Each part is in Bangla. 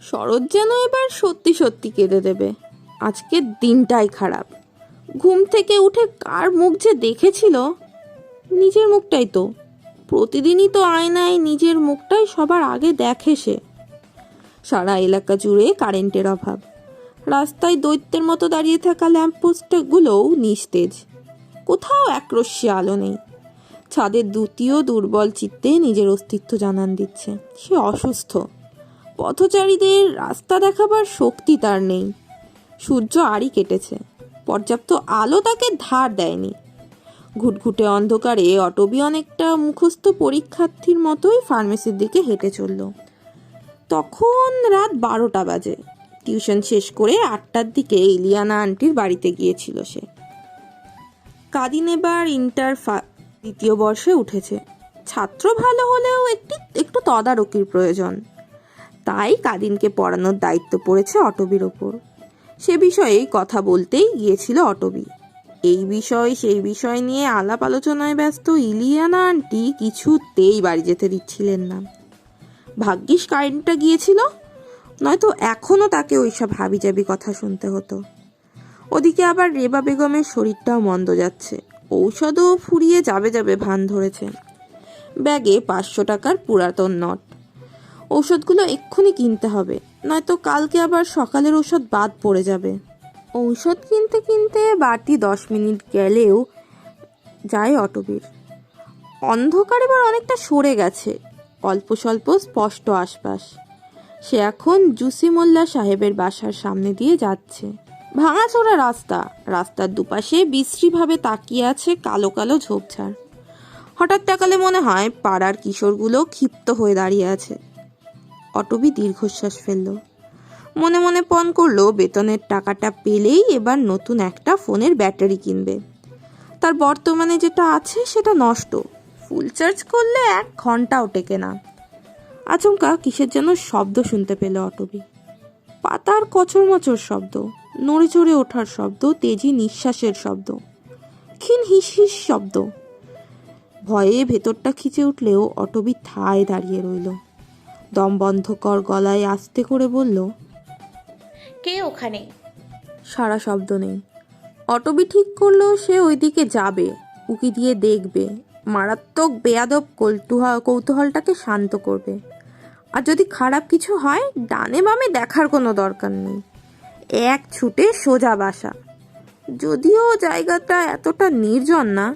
শরৎ যেন এবার সত্যি সত্যি কেঁদে দেবে। আজকের দিনটাই খারাপ। ঘুম থেকে উঠে কার মুখ যে দেখেছিল? নিজের মুখটাই তো। প্রতিদিনই তো আয়নায় নিজের মুখটাই সবার আগে দেখে সে। সারা এলাকা জুড়ে কারেন্টের অভাব। রাস্তায় দৈত্যের মতো দাঁড়িয়ে থাকা ল্যাম্পপোস্টগুলোও নিস্তেজ। কোথাও একরশ্মি আলো নেই। ছাদের দ্বিতীয় দুর্বল চিত্তে নিজের অস্তিত্ব জানান দিচ্ছে। সে অসুস্থ। পথচারীদের রাস্তা দেখাবার শক্তি তার নেই। সূর্য আড়ি কেটেছে। পর্যাপ্ত আলো তাকে ধার দেয়নি। ঘুটঘুটে অন্ধকারে অটবি অনেকটা মুখস্থ পরীক্ষার্থীর মতোই ফার্মেসির দিকে হেঁটে চলল। তখন রাত বারোটা বাজে। টিউশন শেষ করে আটটার দিকে ইলিয়ানা আন্টির বাড়িতে গিয়েছিল সে। কাদিন এবার ইন্টার দ্বিতীয় বর্ষে উঠেছে। ছাত্র ভালো হলেও একটি, একটু তদারকির প্রয়োজন। তাই কাদিনকে পড়ানোর দায়িত্ব পড়েছে অটবির ওপর। সে বিষয়ে কথা বলতেই গিয়েছিল অটবি। এই বিষয়, সেই বিষয় নিয়ে আলাপ আলোচনায় ব্যস্ত ইলিয়ানা আন্টি কিছুতেই বাড়ি যেতে দিচ্ছিলেন না। ভাগ্যিস কারেন্টটা গিয়েছিল, নয়তো এখনও তাকে ওইসব হাবিজাবি কথা শুনতে হতো। ওদিকে আবার রেবা বেগমের শরীরটাও মন্দ যাচ্ছে। ঔষধও ফুরিয়ে যাবে যাবে ভান ধরেছে। ব্যাগে পাঁচশো টাকার পুরাতন নট। ঔষধগুলো এক্ষুনি কিনতে হবে, নয়তো কালকে আবার সকালের ঔষধ বাদ পড়ে যাবে। ঔষধ কিনতে কিনতে বাড়তি দশ মিনিট গেলেও যায় অটবির। অন্ধকার এবার অনেকটা সরে গেছে, অল্প স্বল্প স্পষ্ট আশপাশ। সে এখন জুসি মোল্লা সাহেবের বাসার সামনে দিয়ে যাচ্ছে। ভাঙাচোরা রাস্তা। রাস্তার দুপাশে বিশ্রীভাবে তাকিয়ে আছে কালো কালো ঝোপঝাড়। হঠাৎ তাকালে মনে হয় পাড়ার কিশোরগুলো ক্ষিপ্ত হয়ে দাঁড়িয়ে আছে। অটবি দীর্ঘশ্বাস ফেলল। মনে মনে পণ করল, বেতনের টাকাটা পেলেই এবার নতুন একটা ফোনের ব্যাটারি কিনবে। তার বর্তমানে যেটা আছে সেটা নষ্ট। ফুল চার্জ করলে এক ঘন্টাও টেকে না। আচমকা কিসের যেন শব্দ শুনতে পেল অটবি। পাতার কচরমচর শব্দ। নড়ে চড়ে ওঠার শব্দ তেজি নিঃশ্বাসের শব্দ। ক্ষীণ হিস হিস শব্দ। ভয়ে ভেতরটা খিচে উঠলেও অটবি ঠায় দাঁড়িয়ে রইল। দম বন্ধকর গলায় আস্তে করে বলল কে ওখানে? সারা শব্দ নেই। অটবি ঠিক করল সে ওইদিকে যাবে উকি দিয়ে দেখবে। মারাত্মক বেয়াদব কৌতূহল কৌতূহলটাকে শান্ত করবে। আর যদি খারাপ কিছু হয় ডানে বামে দেখার কোনো দরকার নেই। এক ছুটে সোজা বাসা। যদিও জায়গাটা এতটা নির্জন না,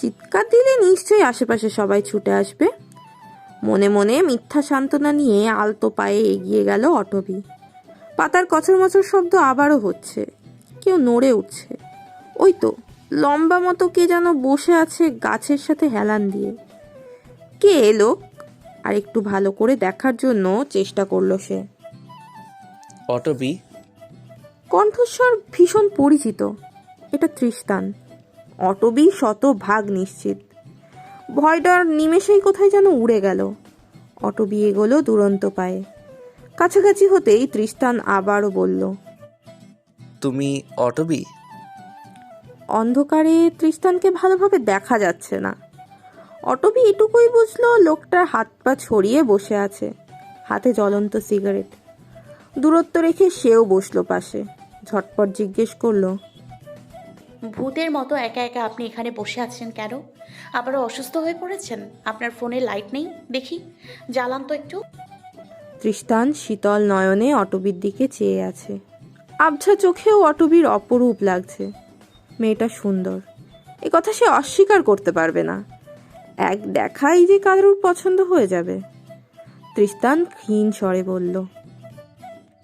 চিৎকার দিলে নিশ্চয়ই আশেপাশে সবাই ছুটে আসবে। মনে মনে মিথ্যা সান্ত্বনা নিয়ে আলতো পায়ে এগিয়ে গেল অটবি। পাতার কচর মচর শব্দ আবারও হচ্ছে, কেউ নড়ে উঠছে। ওই তো, লম্বা মতো কে যেন বসে আছে গাছের সাথে হেলান দিয়ে। কে এলো আর একটু ভালো করে দেখার জন্য চেষ্টা করল সে। অটবি কণ্ঠস্বর ভীষণ পরিচিত। এটা তৃষ্তান অটবি শত ভাগ নিশ্চিত। ভয়টার নিমেষেই কোথায় যেন উড়ে গেল। অটবি এগোলো দুরন্ত পায়ে। কাছাকাছি হতেই তৃষ্তান আবারও বলল তুমি অটবি? অন্ধকারে তৃষ্তানকে ভালোভাবে দেখা যাচ্ছে না। অটবি এটুকুই বুঝলো লোকটার হাত পা ছড়িয়ে বসে আছে। হাতে জ্বলন্ত সিগারেট। দূরত্ব রেখে সেও বসল পাশে। ঝটপট জিজ্ঞেস করল ভূতের মতো একা একা আপনি এখানে বসে আছেন কেন? আবারও অসুস্থ হয়ে পড়েছেন? আপনার ফোনে লাইট নেই? দেখি জ্বালান তো একটু। তৃষ্তান শীতল নয়নে অটবির দিকে চেয়ে আছে। আবছা চোখেও অটবির অপরূপ লাগছে। মেয়েটা সুন্দর। এ কথা সে অস্বীকার করতে পারবে না। এক দেখাই যে কারুর পছন্দ হয়ে যাবে। তৃষ্তান ক্ষীণ স্বরে বলল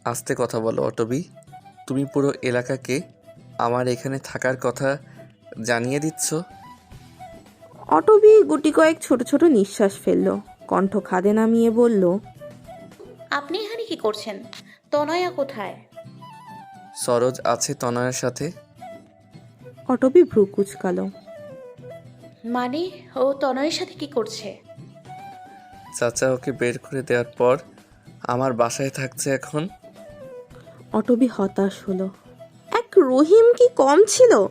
আস্তে কথা বলো অটবি। তুমি পুরো এলাকাকে আমার এখানে থাকার কথা জানিয়ে দিচ্ছ? অটবি গুটি কয়েক ছোট ছোট নিঃশ্বাস ফেলল কণ্ঠ খাদে নামিয়ে বলল আপনি এখানে কি করছেন? তনয়া কোথায়? সরোজ আছে তনয়ের সাথে। অটবি ভ্রু কুচকালো। মানে ও তনয়ের সাথে কি করছে? চাচা ওকে বের করে দেওয়ার পর আমার বাসায় থাকছে এখন। অটবি হতাশ হলো। এক রহিম কি কম ছিল?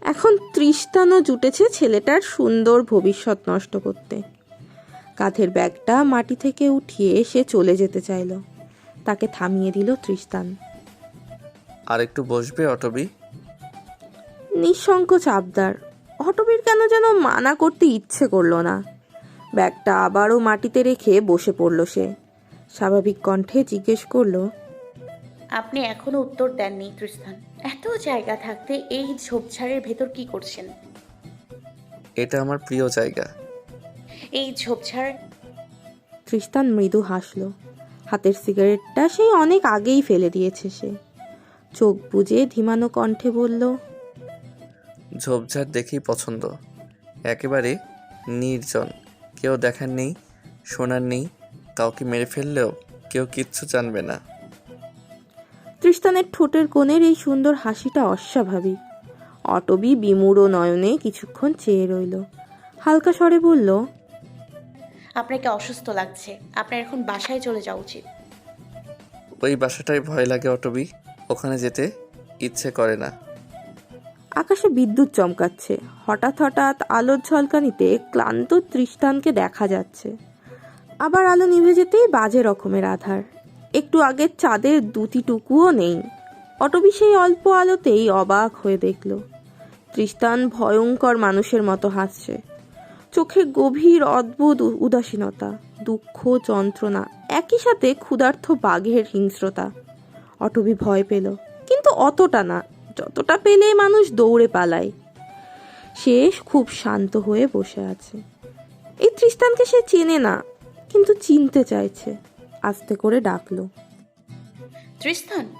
এখন তৃষ্তানও জুটেছে ছেলেটার সুন্দর ভবিষ্যৎ নষ্ট করতে। কাঁধের ব্যাগটা মাটি থেকে উঠিয়ে সে চলে যেতে চাইল। তাকে থামিয়ে দিল তৃষ্তান আর একটু বসবে অটবি? নিঃসংকোচ আবদার। হটবির কেন যেন মানা করতে ইচ্ছে করল না। ব্যাগটা আবারও মাটিতে রেখে বসে পড়ল সে। স্বাভাবিক কণ্ঠে জিজ্ঞেস করল আপনি এখনও উত্তর দেননি তৃস্তান এত জায়গা থাকতে এই ঝোপঝাড়ের ভেতর কি করছেন? এটা আমার প্রিয় জায়গা। এই ঝোপঝাড়? তৃষ্তান মৃদু হাসল। হাতের সিগারেটটা সেই অনেক আগেই ফেলে দিয়েছে সে। চোখ বুজে ধীমানো কণ্ঠে বলল ঝোপঝাড় দেখেই পছন্দ। একেবারে নির্জন। কেউ দেখার নেই শোনার নেই কাউকে মেরে ফেললেও কেউ কিচ্ছু জানবে না। তৃষ্তানের ঠোঁটের কোণের এই সুন্দর হাসিটা অস্বাভাবিক। অটবি বিমূঢ় নয়নে কিছুক্ষণ চেয়ে রইল। হালকা স্বরে বলল আপনাকে অসুস্থ লাগছে। আপনার এখন বাসায় চলে যাওয়া উচিত। ওই বাসাটাই ভয় লাগে অটবি। ওখানে যেতে ইচ্ছে করে না। আকাশে বিদ্যুৎ চমকাচ্ছে। হঠাৎ হঠাৎ আলোর ঝলকানিতে ক্লান্ত তৃষ্টানকে দেখা যাচ্ছে। আবার আলো নিভে যেতেই বাজে রকমের আধার। একটু আগের চাঁদের দুটিটুকুও নেই। অটবি সেই অল্প আলোতেই অবাক হয়ে দেখল, তৃষ্টান ভয়ঙ্কর মানুষের মতো হাসছে। চোখে গভীর অদ্ভুত উদাসীনতা, দুঃখ, যন্ত্রণা, একই সাথে ক্ষুধার্থ বাঘের হিংস্রতা। অটবি ভয় পেল, কিন্তু অতটা না, যতটা পেলে মানুষ দৌড়ে পালায়। সে খুব শান্ত হয়ে বসে আছে। এই তৃষ্টানকে সে চেনে না, কিন্তু চিনতে চাইছে। আস্তে করে ডাকলো। তৃস্তান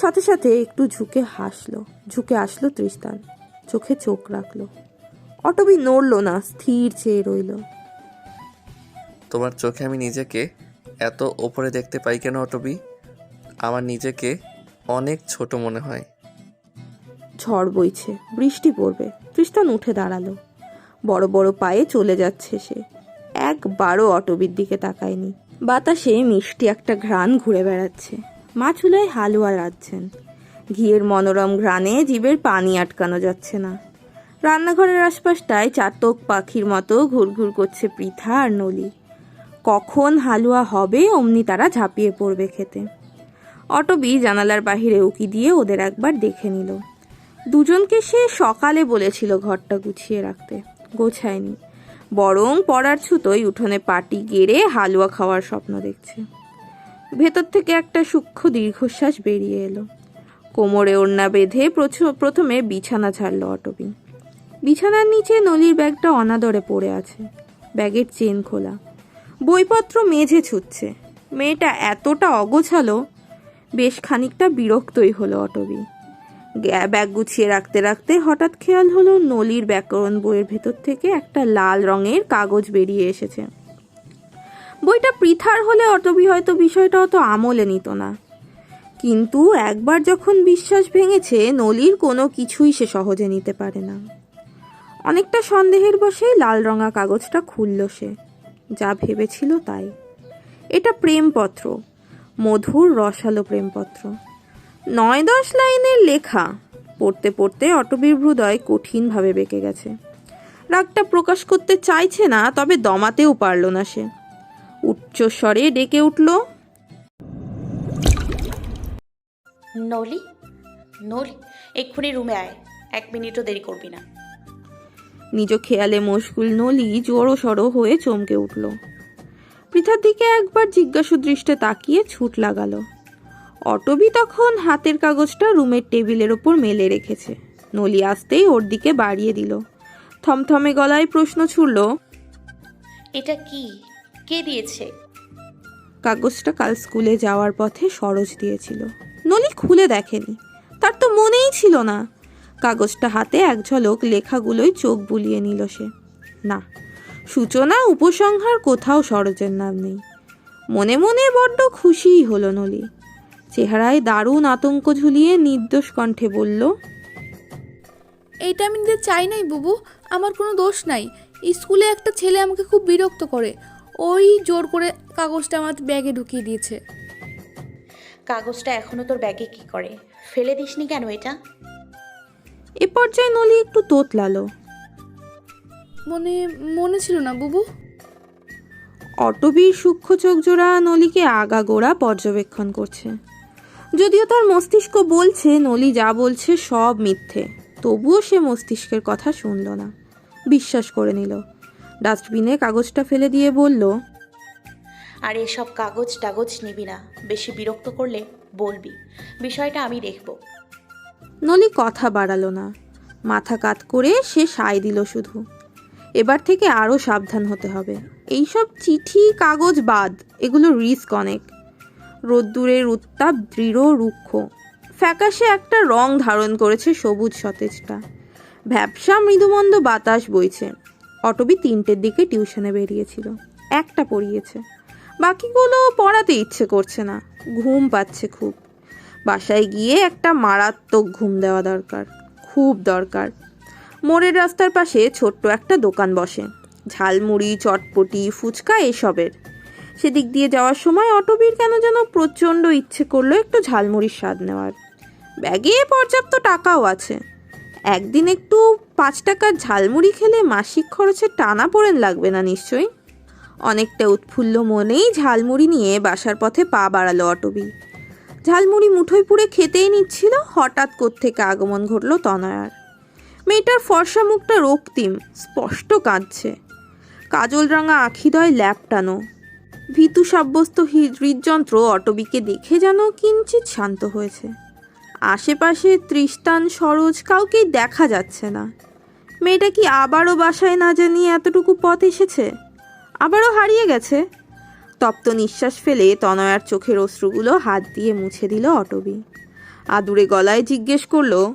সাথে সাথে একটু ঝুঁকে হাসলো। ঝুঁকে আসলো তৃষ্টান চোখে চোখ রাখল। অটবি নড়লো না স্থির চেয়ে রইল। তোমার চোখে আমি নিজেকে এত ওপরে দেখতে পাই কেন অটবি? আমার নিজেকে অনেক ছোট মনে হয়। ঝড় বইছে বৃষ্টি পড়বে। তৃষ্টান উঠে দাঁড়াল। বড় বড় পায়ে চলে যাচ্ছে সে। একবারও অটবির দিকে তাকায়নি। বাতাসে মিষ্টি একটা ঘ্রাণ ঘুরে বেড়াচ্ছে। মা চুলায় হালুয়া রাঁধছেন। ঘিয়ের মনোরম ঘ্রাণে জীবের পানি আটকানো যাচ্ছে না। রান্নাঘরের আশপাশটায় চাতক পাখির মতো ঘুরঘুর করছে পৃথা আর নলি। কখন হালুয়া হবে অমনি তারা ঝাঁপিয়ে পড়বে খেতে। অটবি জানালার বাহিরে উকি দিয়ে ওদের একবার দেখে নিল। দুজনকে সে সকালে বলেছিল ঘরটা গুছিয়ে রাখতে। গোছায়নি। বরং পড়ার ছুতোই উঠোনে পাটি গেড়ে হালুয়া খাওয়ার স্বপ্ন দেখছে। ভেতর থেকে একটা সূক্ষ্ম দীর্ঘশ্বাস বেরিয়ে এলো। কোমরে ওড়না বেঁধে প্রথমে বিছানা ছাড়লো অটবি। বিছানার নিচে নলির ব্যাগটা অনাদরে পড়ে আছে। ব্যাগের চেন খোলা। বইপত্র মেঝে ছুটছে মেয়েটা এতটা অগোছালো, বেশ খানিকটা বিরক্তই হলো অটবি। ব্যাগ গুছিয়ে রাখতে রাখতে হঠাৎ খেয়াল হলো নলির ব্যাকরণ বইয়ের ভেতর থেকে একটা লাল রঙের কাগজ বেরিয়ে এসেছে। বইটা পৃথার হলে অটবি হয়তো বিষয়টা অত আমলে নিত না। কিন্তু একবার যখন বিশ্বাস ভেঙেছে, নলির কোনো কিছুই সে সহজে নিতে পারে না। অনেকটা সন্দেহের বসে লাল রঙা কাগজটা খুলল সে। যা ভেবেছিল তাই। এটা প্রেমপত্র, মধুর রসালো প্রেমপত্র। নয় দশ লাইনের লেখা। পড়তে পড়তে অটবীর হৃদয় কঠিনভাবে বেঁকে গেছে। রাগটা প্রকাশ করতে চাইছে না তবে দমাতেও পারল না সে। উচ্চস্বরে ডেকে উঠল নলি নলি এক্ষুনি রুমে আয়। এক মিনিটও দেরি করবি না। নিজ খেয়ালে মশগুল নলি জড়ো সড়ো হয়ে চমকে উঠল। পৃথার দিকে একবার জিজ্ঞাসু দৃষ্টে তাকিয়ে ছুট লাগালো। অটবি তখন হাতের কাগজটা রুমের টেবিলের ওপর মেলে রেখেছে। নলি আসতেই ওর দিকে বাড়িয়ে দিল। থমথমে গলায় প্রশ্ন ছুড়ল এটা কি? কে দিয়েছে? কাগজটা কাল স্কুলে যাওয়ার পথে সরজ দিয়েছিল। নলি খুলে দেখেনি। তার তো মনেই ছিল না। কাগজটা হাতে এক ঝলক লেখাগুলোই চোখ বুলিয়ে নিল সে। না সূচনা উপসংহার কোথাও সরজের নাম নেই। মনে মনে বড্ড খুশিই হলো নলি। চেহারায় দারুণ আতঙ্ক ঝুলিয়ে নির্দোষ কণ্ঠে বলল এইটা আমি নিতে চাই নাই বুবু আমার কোনো দোষ নাই। স্কুলে একটা ছেলে আমাকে খুব বিরক্ত করে। ওই জোর করে কাগজটা আমার ব্যাগে ঢুকিয়ে দিয়েছে। কাগজটা এখনও তোর ব্যাগে কি করে? ফেলে দিসনি কেন এটা? এ পর্যায়ে নলি একটু তোতলালো। মনে মনে ছিল না বুবু। অটবির সূক্ষ্ম চোখ জোড়া নলিকে আগাগোড়া পর্যবেক্ষণ করছে। যদিও তার মস্তিষ্ক বলছে নলি যা বলছে সব মিথ্যে। তবুও সে মস্তিষ্কের কথা শুনল না। বিশ্বাস করে নিল। ডাস্টবিনে কাগজটা ফেলে দিয়ে বলল আর এসব কাগজ টাগজ নিবি না। বেশি বিরক্ত করলে বলবি। বিষয়টা আমি দেখব। নলি কথা বাড়ালো না। মাথা কাত করে সে সায় দিল শুধু। এবার থেকে আরও সাবধান হতে হবে। এইসব চিঠি কাগজ বাদ এগুলো রিস্ক অনেক। রোদ্দুরের উত্তাপ দৃঢ় রুক্ষ। ফ্যাকাশে একটা রং ধারণ করেছে সবুজ সতেজটা। ভ্যাবসা মৃদুমন্দ বাতাস বইছে। অটবি তিনটের দিকে টিউশনে বেরিয়েছিল। একটা পড়িয়েছে। বাকিগুলো পড়াতে ইচ্ছে করছে না। ঘুম পাচ্ছে খুব। বাসায় গিয়ে একটা মারাত্মক ঘুম দেওয়া দরকার। খুব দরকার। মোড়ের রাস্তার পাশে ছোট্ট একটা দোকান বসে। ঝালমুড়ি, চটপটি, ফুচকা এসবের। সেদিক দিয়ে যাওয়ার সময় অটোবির কেন যেন প্রচণ্ড ইচ্ছে করল একটু ঝালমুড়ির স্বাদ নেওয়ার। ব্যাগে পর্যাপ্ত টাকাও আছে। একদিন একটু পাঁচ টাকার ঝালমুড়ি খেলে মাসিক খরচে টানা পড়েন লাগবে না নিশ্চয়ই? অনেকটা উৎফুল্ল মনেই ঝালমুড়ি নিয়ে বাসার পথে পা বাড়ালো অটবি। ঝালমুড়ি মুঠোয় পুড়ে খেতেই নিচ্ছিল, হঠাৎ কোত্থেকে আগমন ঘটল তনয়ার। মেয়েটার ফর্সা মুখটা রক্তিম, স্পষ্ট কাঁদছে। কাজল রাঙা আখিদয় ল্যাপটানো ভীতু সাব্যস্ত হৃদ- হৃদযন্ত্র অটবিকে দেখে যেন কিঞ্চিত শান্ত হয়েছে। আশেপাশে তৃষ্টান সরোজ কাউকেই দেখা যাচ্ছে না। মেয়েটা কি আবারও বাসায় না জানিয়ে এতটুকু পথ এসেছে? আবারও হারিয়ে গেছে? তপ্ত নিঃশ্বাস ফেলে তনয়ার চোখের অশ্রুগুলো হাত দিয়ে মুছে দিল অটবি। আদুরে গলায় জিজ্ঞেস করল